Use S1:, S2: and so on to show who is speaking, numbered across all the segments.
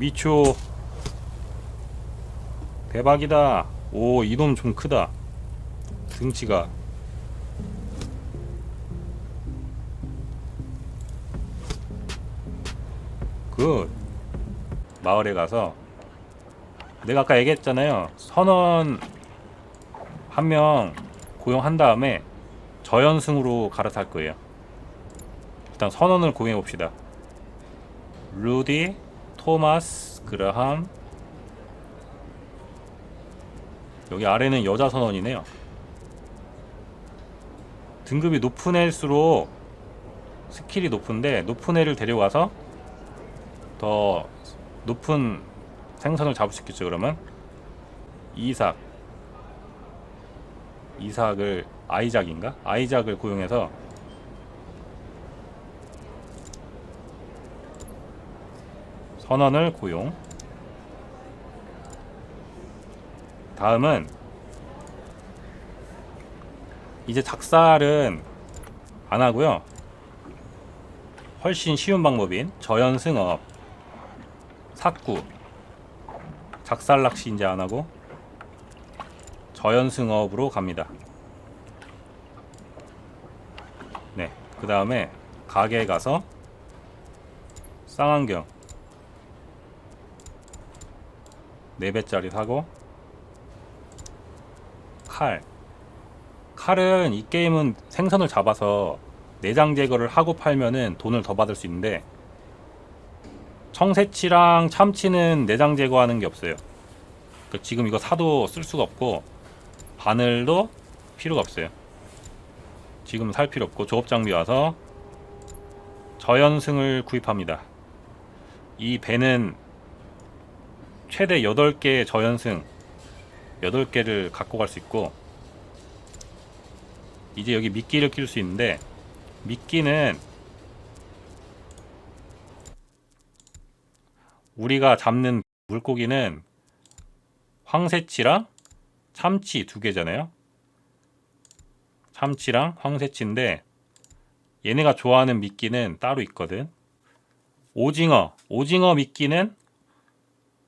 S1: 미초. 대박이다. 오 이놈 좀 크다. 등치가. 굿. 마을에 가서 내가 아까 얘기했잖아요. 선원 한 명 고용한 다음에 저연승으로 갈아탈 거예요. 일단 선원을 고용해 봅시다. 루디 토마스 그라함. 여기 아래는 여자 선원이네요. 등급이 높은 애일수록 스킬이 높은데 높은 애를 데려와서 더 높은 생선을 잡을 수 있겠죠 그러면? 이삭. 이삭을 아이작인가? 아이작을 고용해서 선원을 고용. 다음은 이제 작살은 안 하고요. 훨씬 쉬운 방법인 저연승업 삭구. 작살 낚시 이제 안 하고 저연승업으로 갑니다. 네, 그 다음에 가게에 가서 쌍안경 4배짜리 사고 칼 칼은 이 게임은 생선을 잡아서 내장 제거를 하고 팔면은 돈을 더 받을 수 있는데 청새치랑 참치는 내장 제거하는 게 없어요. 그 지금 이거 사도 쓸 수가 없고 바늘도 필요가 없어요. 지금 살 필요 없고 조업 장비 와서 저연승을 구입합니다. 이 배는 최대 8개의 저연승 8개를 갖고 갈 수 있고 이제 여기 미끼를 낄수 있는데 미끼는 우리가 잡는 물고기는 황새치랑 참치 두 개잖아요. 참치랑 황새치인데 얘네가 좋아하는 미끼는 따로 있거든. 오징어, 오징어 미끼는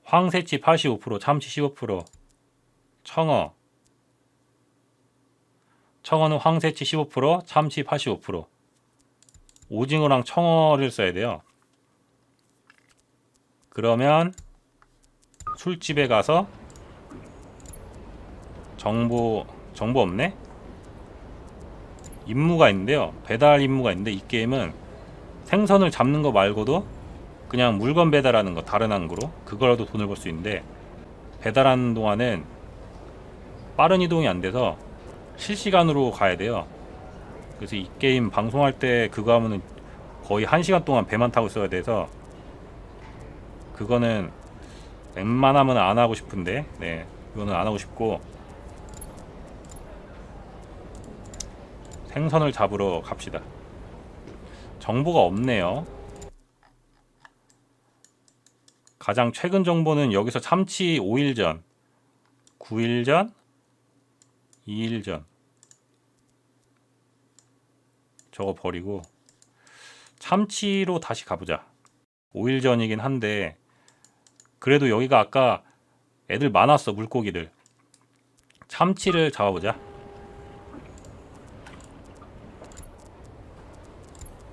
S1: 황새치 85%, 참치 15%, 청어. 청어는 황새치 15%, 참치 85%. 오징어랑 청어를 써야 돼요. 그러면 술집에 가서 정보 정보 없네? 임무가 있는데요. 배달 임무가 있는데 이 게임은 생선을 잡는 거 말고도 그냥 물건 배달하는 거 다른 항구로? 그거라도 돈을 벌 수 있는데 배달하는 동안은 빠른 이동이 안 돼서 실시간으로 가야 돼요. 그래서 이 게임 방송할 때 그거 하면은 거의 1시간 동안 배만 타고 있어야 돼서 그거는 웬만하면 안 하고 싶은데 네 이거는 안 하고 싶고 생선을 잡으러 갑시다. 정보가 없네요 가장 최근 정보는 여기서 참치 5일 전 9일 전 2일 전. 저거 버리고 참치로 다시 가보자. 5일 전이긴 한데 그래도 여기가 아까 애들 많았어 물고기들. 참치를 잡아보자.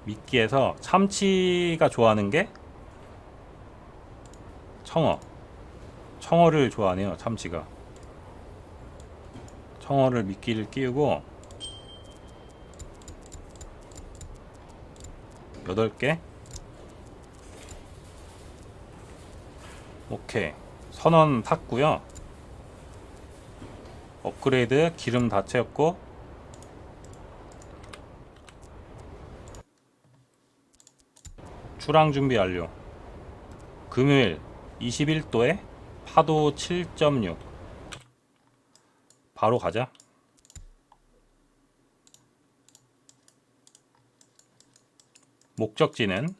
S1: 미끼에서 참치가 좋아하는 게 청어. 청어를 좋아하네요 참치가. 청어를 미끼를 끼우고 8개? 오케이. 선원 탔고요. 업그레이드 기름 다 채웠고. 출항 준비 완료. 금요일 21도에 파도 7.6 바로 가자. 목적지는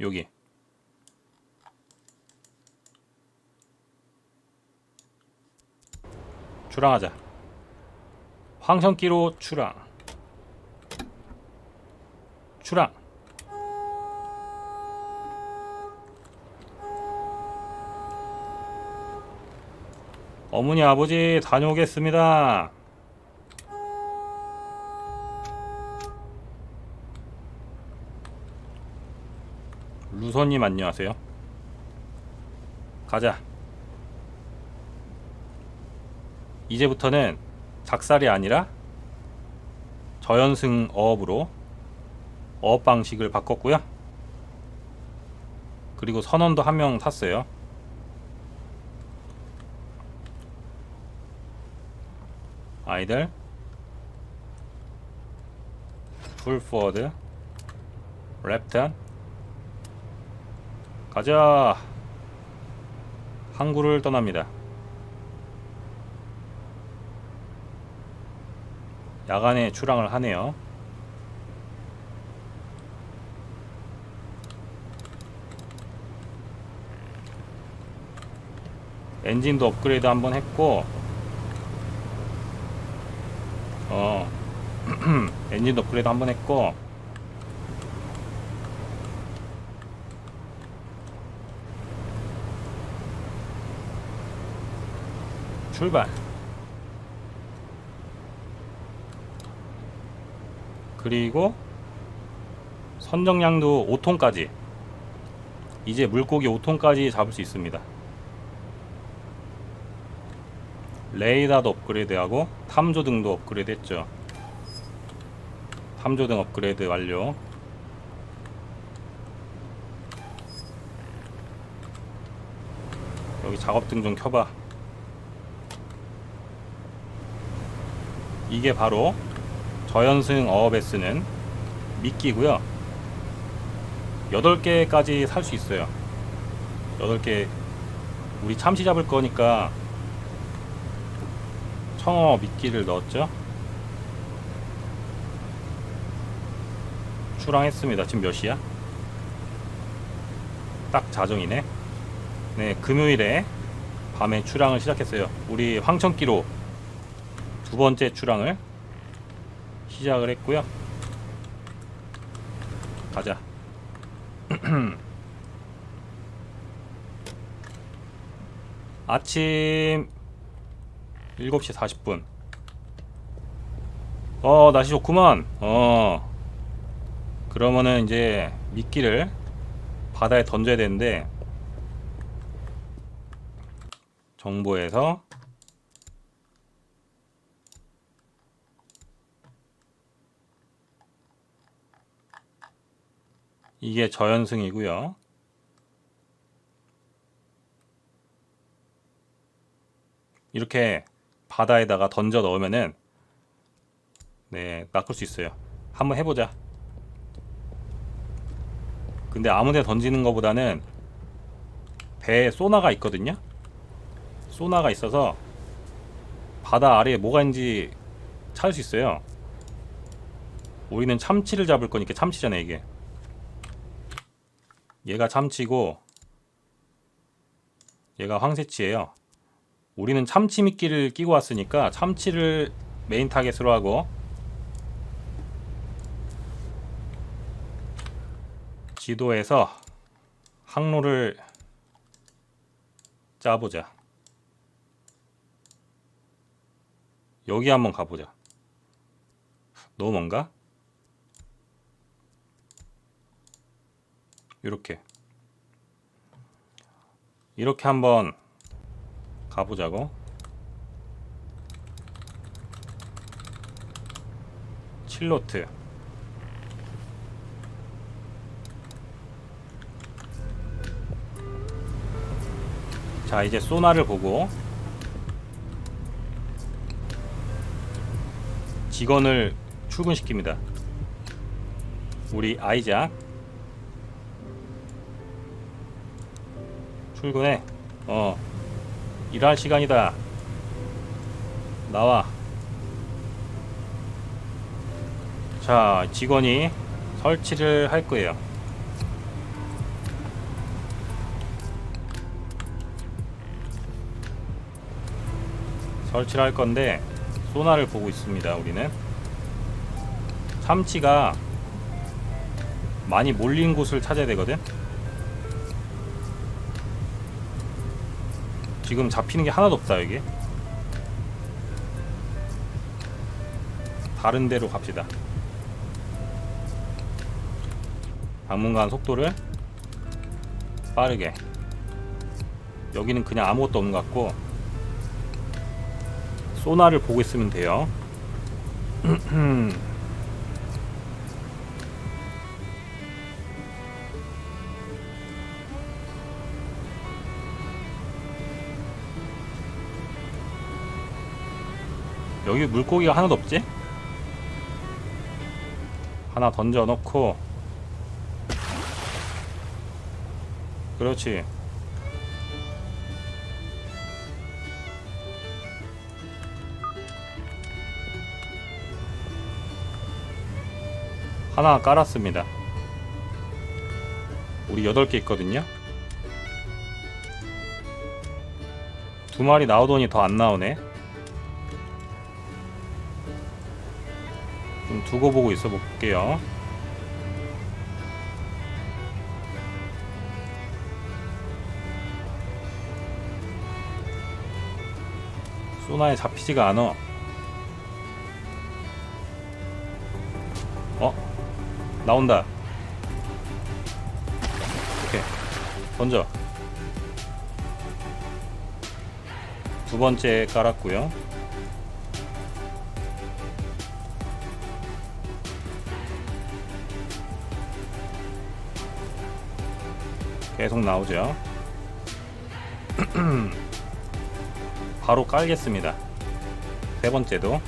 S1: 여기. 출항하자. 황성기로 출항. 출항 어머니 아버지 다녀오겠습니다. 루선님 안녕하세요. 가자. 이제부터는 작살이 아니라 저연승 어업으로 어업 방식을 바꿨고요. 그리고 선원도 한 명 탔어요. 아이들. 풀 포워드 랩턴 가자. 항구를 떠납니다. 야간에 출항을 하네요. 엔진도 업그레이드 한번 했고 어 엔진도 업그레이드 한 번 했고. 출발. 그리고 선정량도 5톤까지. 이제 물고기 5톤까지 잡을 수 있습니다. 레이더도 업그레이드하고 탐조 등도 업그레이드 했죠 탐조등 업그레이드 완료. 여기 작업등 좀 켜봐. 이게 바로 저연승 어업에 쓰는 미끼고요. 8개까지 살 수 있어요. 8개. 우리 참치 잡을 거니까 청어 미끼를 넣었죠 출항했습니다 지금 몇 시야? 딱 자정이네 네 금요일에 밤에 출항을 시작했어요 우리 황천기로 두 번째 출항을 시작을 했고요 가자 아침 7시 40분. 어, 날씨 좋구만. 어. 그러면은 이제 미끼를 바다에 던져야 되는데 정보에서 이게 저연승이고요. 이렇게 바다에다가 던져 넣으면은 네 낚을 수 있어요 한번 해보자 근데 아무데 던지는 것보다는 배에 소나가 있거든요? 소나가 있어서 바다 아래에 뭐가 있는지 찾을 수 있어요. 우리는 참치를 잡을 거니까 참치잖아 이게. 얘가 참치고 얘가 황새치예요. 우리는 참치 미끼를 끼고 왔으니까 참치를 메인 타겟으로 하고 지도에서 항로를 짜보자. 여기 한번 가보자. 너무 먼가? 이렇게 이렇게 한번 가보자고. 칠로트. 자, 이제 소나를 보고 직원을 출근시킵니다. 우리 아이작 출근해. 어. 일할 시간이다. 나와. 자, 직원이 설치를 할 거예요. 설치를 할 건데 소나를 보고 있습니다 우리는. 참치가 많이 몰린 곳을 찾아야 되거든? 지금 잡히는 게 하나도 없다 여기. 다른 데로 갑시다. 방문간 속도를 빠르게. 여기는 그냥 아무것도 없는 것 같고. 소나를 보고 있으면 돼요. 여기 물고기가 하나도 없지? 하나 던져 넣고 그렇지 하나 깔았습니다 우리 8개 있거든요 두 마리 나오더니 더 안 나오네 좀 두고 보고 있어 볼게요. 소나에 잡히지가 않아. 나온다. 오케이. 던져. 두 번째 깔았고요. 계속 나오죠. 바로 깔겠습니다. 세 번째도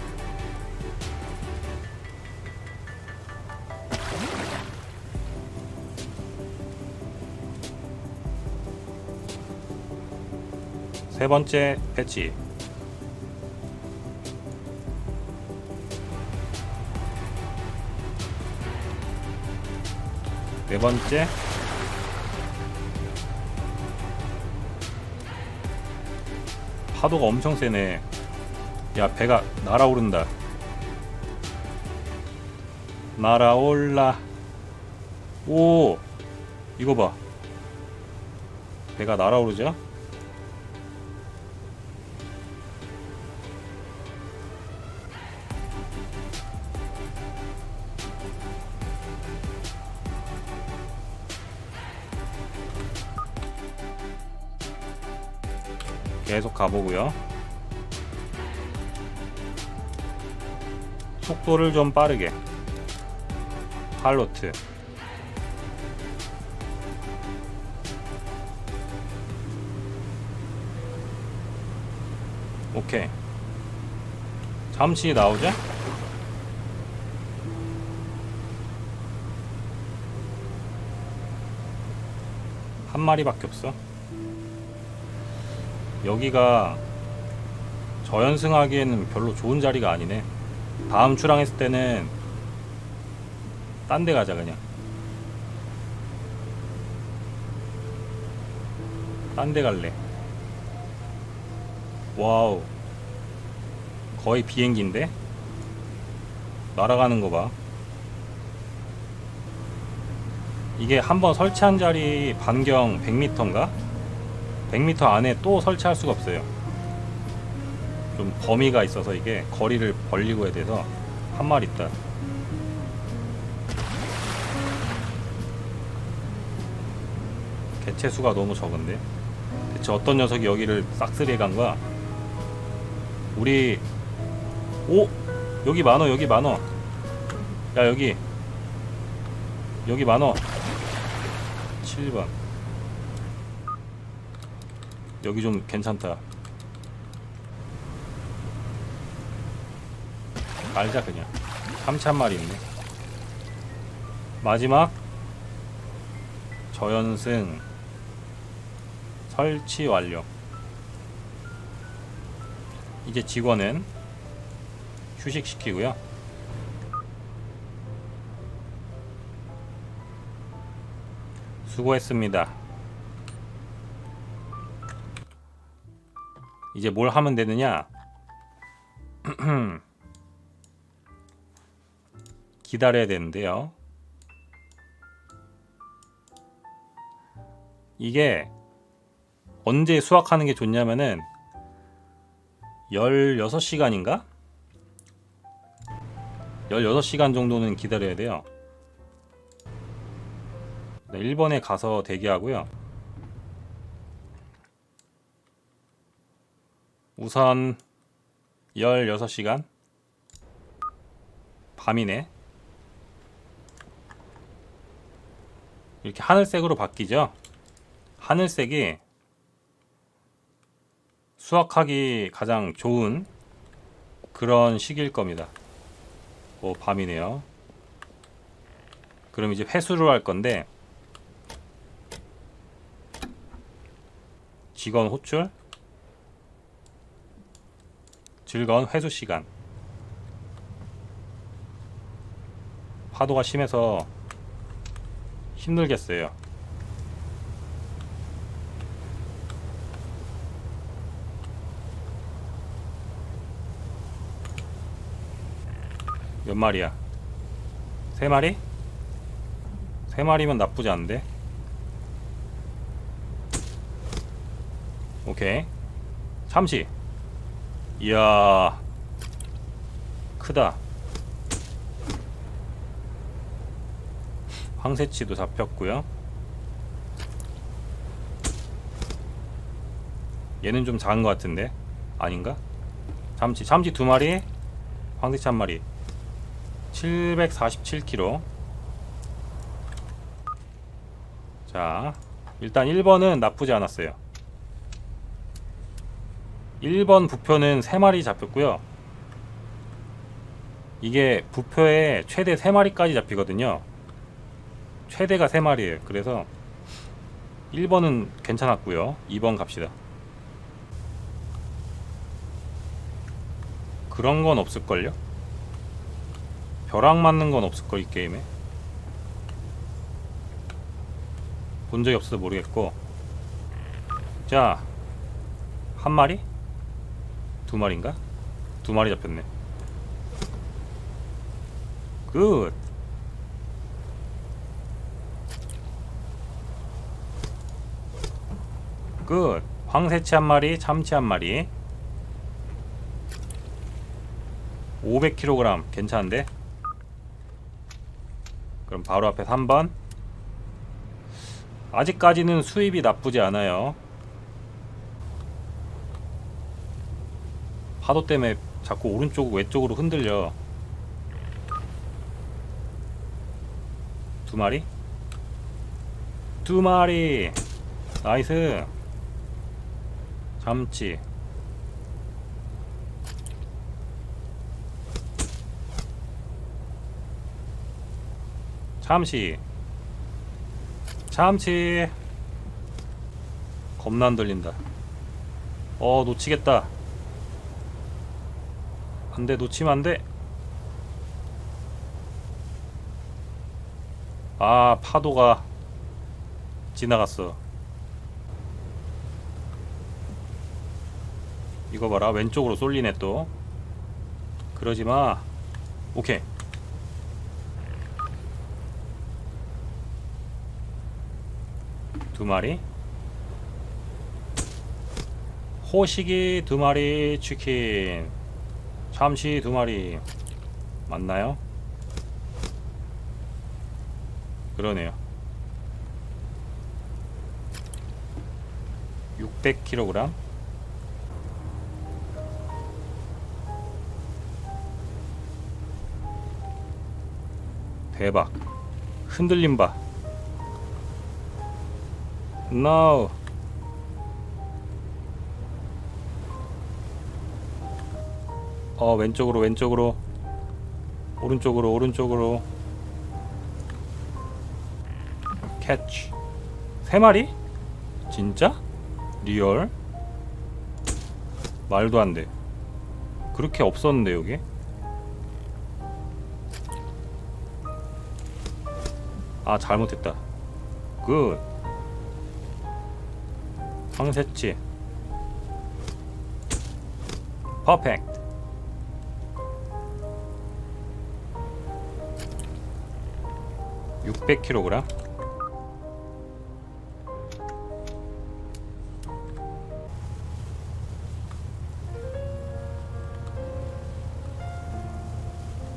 S1: 세 번째 패치 네 번째 파도가 엄청 세네. 야, 배가 날아오른다. 날아올라. 오! 이거 봐. 배가 날아오르죠? 계속 가보고요. 속도를 좀 빠르게. 팔로트. 오케이. 잠시 나오죠? 한 마리밖에 없어. 여기가 저연승하기에는 별로 좋은 자리가 아니네. 다음 출항했을 때는 딴 데 가자 그냥. 딴 데 갈래. 와우. 거의 비행기인데? 날아가는 거 봐. 이게 한번 설치한 자리 반경 100m인가? 100m 안에 또 설치할 수가 없어요. 좀 범위가 있어서 이게 거리를 벌리고 해야 돼서 한 마리 있다. 개체 수가 너무 적은데 대체 어떤 녀석이 여기를 싹쓸이해 간 거야? 우리 오 여기 많어 여기 많어 야 여기 여기 많어 7번 여기 좀 괜찮다. 말자 그냥. 3천 마리 있네. 마지막 저연승 설치 완료. 이제 직원은 휴식시키고요. 수고했습니다. 이제 뭘 하면 되느냐? 기다려야 되는데요. 이게 언제 수확하는 게 좋냐면은 16시간인가? 16시간 정도는 기다려야 돼요. 네, 1번에 가서 대기하고요. 우선 16시간 밤이네. 이렇게 하늘색으로 바뀌죠. 하늘색이 수확하기 가장 좋은 그런 시기일 겁니다. 오, 밤이네요. 그럼 이제 회수를 할 건데 직원 호출 즐거운 회수 시간 파도가 심해서 힘들겠어요. 몇 마리야? 세 마리? 세 마리면 나쁘지 않은데. 오케이. 참치. 이야. 크다. 황새치도 잡혔고요. 얘는 좀 작은 것 같은데 아닌가? 참치 참치 두 마리 황새치 한 마리 747kg 자 일단 1번은 나쁘지 않았어요 1번 부표는 3마리 잡혔고요. 이게 부표에 최대 3마리까지 잡히거든요. 최대가 3마리에요. 그래서 1번은 괜찮았고요. 2번 갑시다. 그런 건 없을걸요? 벼락 맞는 건 없을걸 이 게임에? 본 적이 없어서 모르겠고. 자 한 마리? 두 마리인가? 두 마리 잡혔네 굿 끝. 황새치 한 마리, 참치 한 마리. 500kg 괜찮은데? 그럼 바로 앞에 3번. 아직까지는 수입이 나쁘지 않아요. 파도 때문에 자꾸 오른쪽 왼쪽으로 흔들려. 두 마리? 두 마리. 나이스. 참치 참치 참치 겁나 안 들린다 어 놓치겠다 안돼 놓치면 안돼. 아 파도가 지나갔어. 이거 봐라. 왼쪽으로 쏠리네 또. 그러지마. 오케이. 두 마리. 호식이 두 마리 치킨 참치 두 마리 맞나요? 그러네요. 600kg 대박. 흔들림 봐 No 어 왼쪽으로 왼쪽으로 오른쪽으로 오른쪽으로 캐치 세 마리? 진짜? 리얼? 말도 안 돼. 그렇게 없었는데 여기? 아 잘못했다 굿 황새치 퍼펙트 (600kg)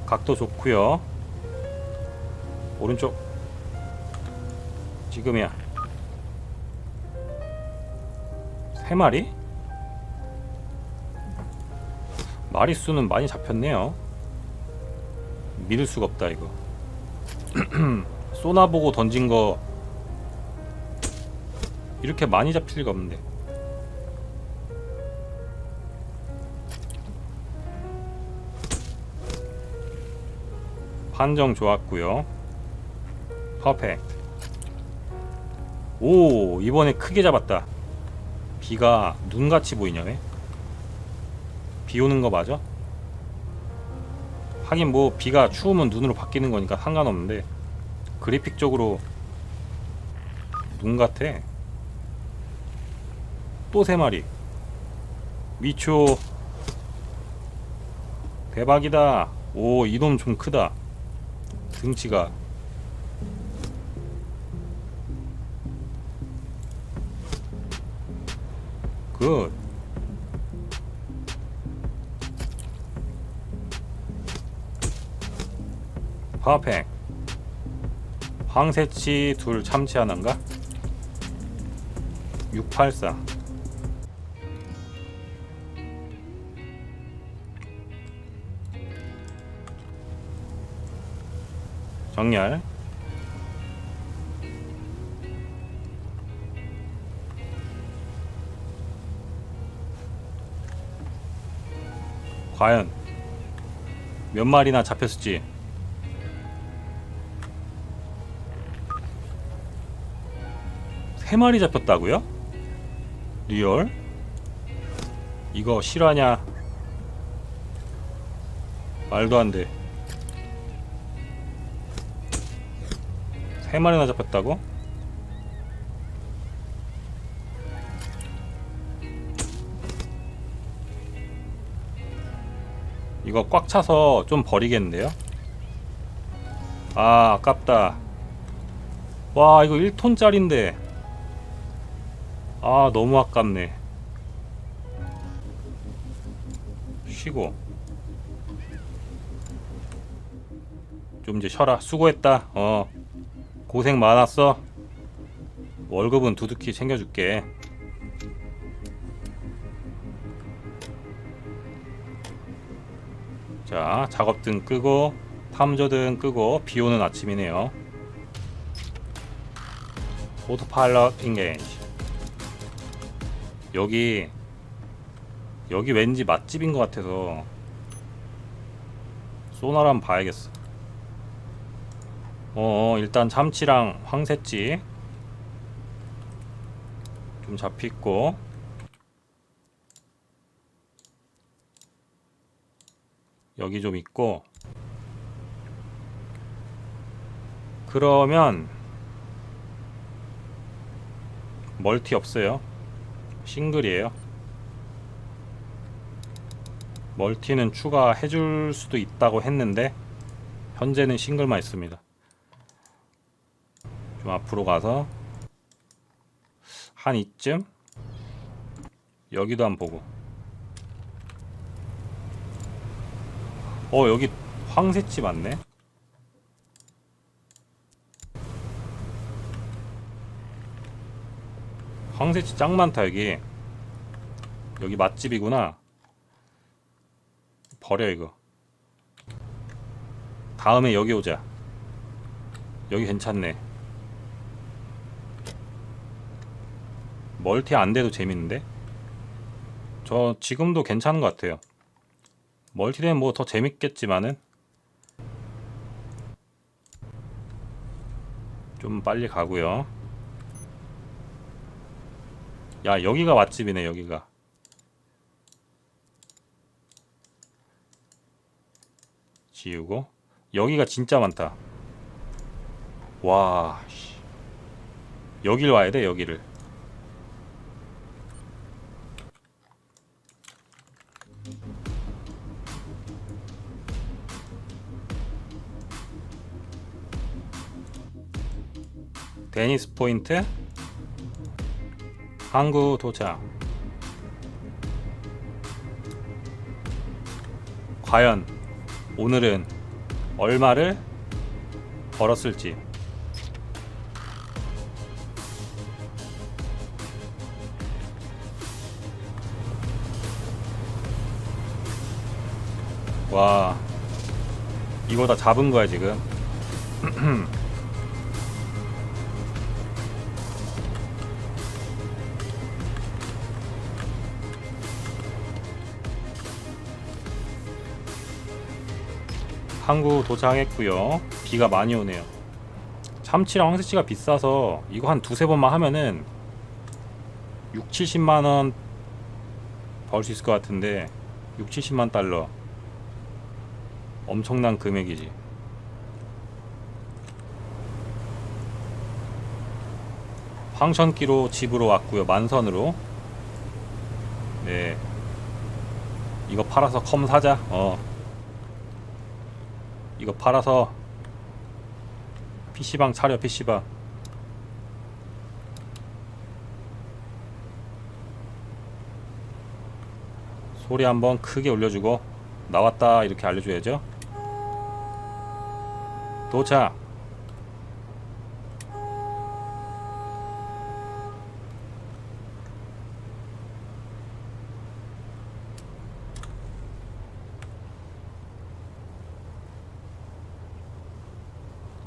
S1: 각도 좋고요. 오른쪽. 지금이야. 세 마리? 마리수는 많이 잡혔네요. 믿을 수가 없다 이거 쏘나 보고 던진 거 이렇게 많이 잡힐 리가 없는데. 판정 좋았고요. 퍼펙트 오 이번에 크게 잡았다. 비가 눈같이 보이냐 왜? 비 오는 거 맞아? 하긴 뭐 비가 추우면 눈으로 바뀌는 거니까 상관없는데 그래픽적으로 눈 같아. 또 세 마리. 미초. 대박이다. 오 이놈 좀 크다. 등치가. 굿. 퍼펙 황새치 둘 참치 하나인가? 684 정렬. 과연 몇 마리나 잡혔을지 세 마리 잡혔다고요? 리얼? 이거 실화냐? 말도 안 돼. 세 마리나 잡혔다고? 이거 꽉 차서 좀 버리겠는데요? 아, 아깝다. 와, 이거 1톤짜린데. 아, 너무 아깝네. 쉬고. 좀 이제 쉬어라. 수고했다. 어. 고생 많았어. 월급은 두둑히 챙겨줄게. 자, 작업등 끄고 탐조등 끄고 비 오는 아침이네요. 오토파일럿 인게이지. 여기 여기 왠지 맛집인 것 같아서 소나를 한번 봐야겠어. 어, 일단 참치랑 황새치 좀 잡히고. 여기 좀 있고. 그러면 멀티 없어요 싱글이에요. 멀티는 추가해 줄 수도 있다고 했는데 현재는 싱글만 있습니다. 좀 앞으로 가서 한 이쯤 여기도 한번 보고. 어 여기 황새치 맞네 황새치 짱 많다 여기. 여기 맛집이구나. 버려 이거. 다음에 여기 오자. 여기 괜찮네. 멀티 안 돼도 재밌는데? 저 지금도 괜찮은 것 같아요. 멀티되면 뭐더 재밌겠지만은? 좀 빨리 가고요. 야 여기가 맛집이네 여기가. 지우고 여기가 진짜 많다. 와 씨. 여길 와야 돼 여기를. 데니스 포인트 항구 도착. 과연 오늘은 얼마를 벌었을지. 와 이거 다 잡은 거야 지금 항구 도착했고요. 비가 많이 오네요. 참치랑 황새치가 비싸서 이거 한 두세 번만 하면은 6, 70만원 벌 수 있을 것 같은데 6, 70만 달러. 엄청난 금액이지. 황천기로 집으로 왔고요. 만선으로. 네. 이거 팔아서 컴 사자. 어 이거 팔아서 PC방 차려 PC방. 소리 한번 크게 올려주고 나왔다 이렇게 알려줘야죠. 도착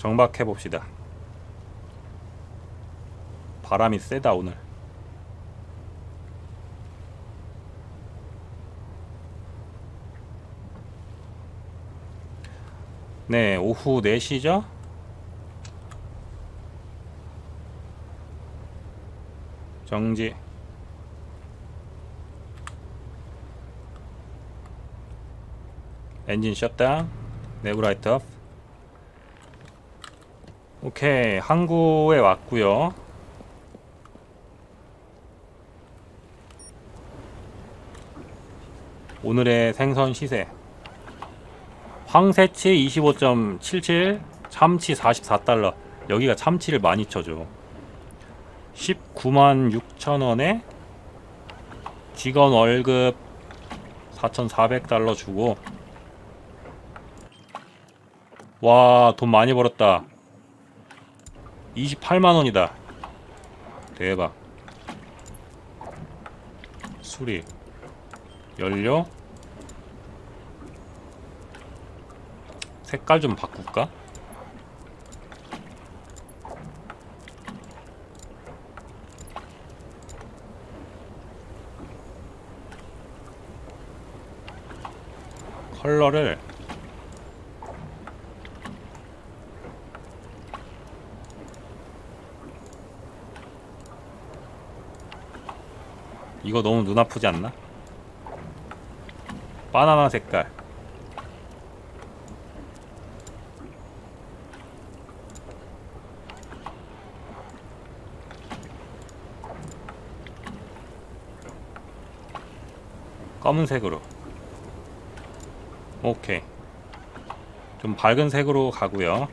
S1: 정박해 봅시다. 바람이 세다 오늘. 네, 오후 4시죠? 정지. 엔진 셧다운. 내부 라이트 업. 오케이 항구에 왔고요. 오늘의 생선 시세. 황새치 25.77 참치 44달러. 여기가 참치를 많이 쳐줘. 19만 6천원에 직원 월급 4,400달러 주고. 와 돈 많이 벌었다 28만 원이다. 대박. 수리. 연료. 색깔 좀 바꿀까? 컬러를 이거 너무 눈 아프지 않나? 바나나 색깔. 검은색으로. 오케이. 좀 밝은 색으로 가고요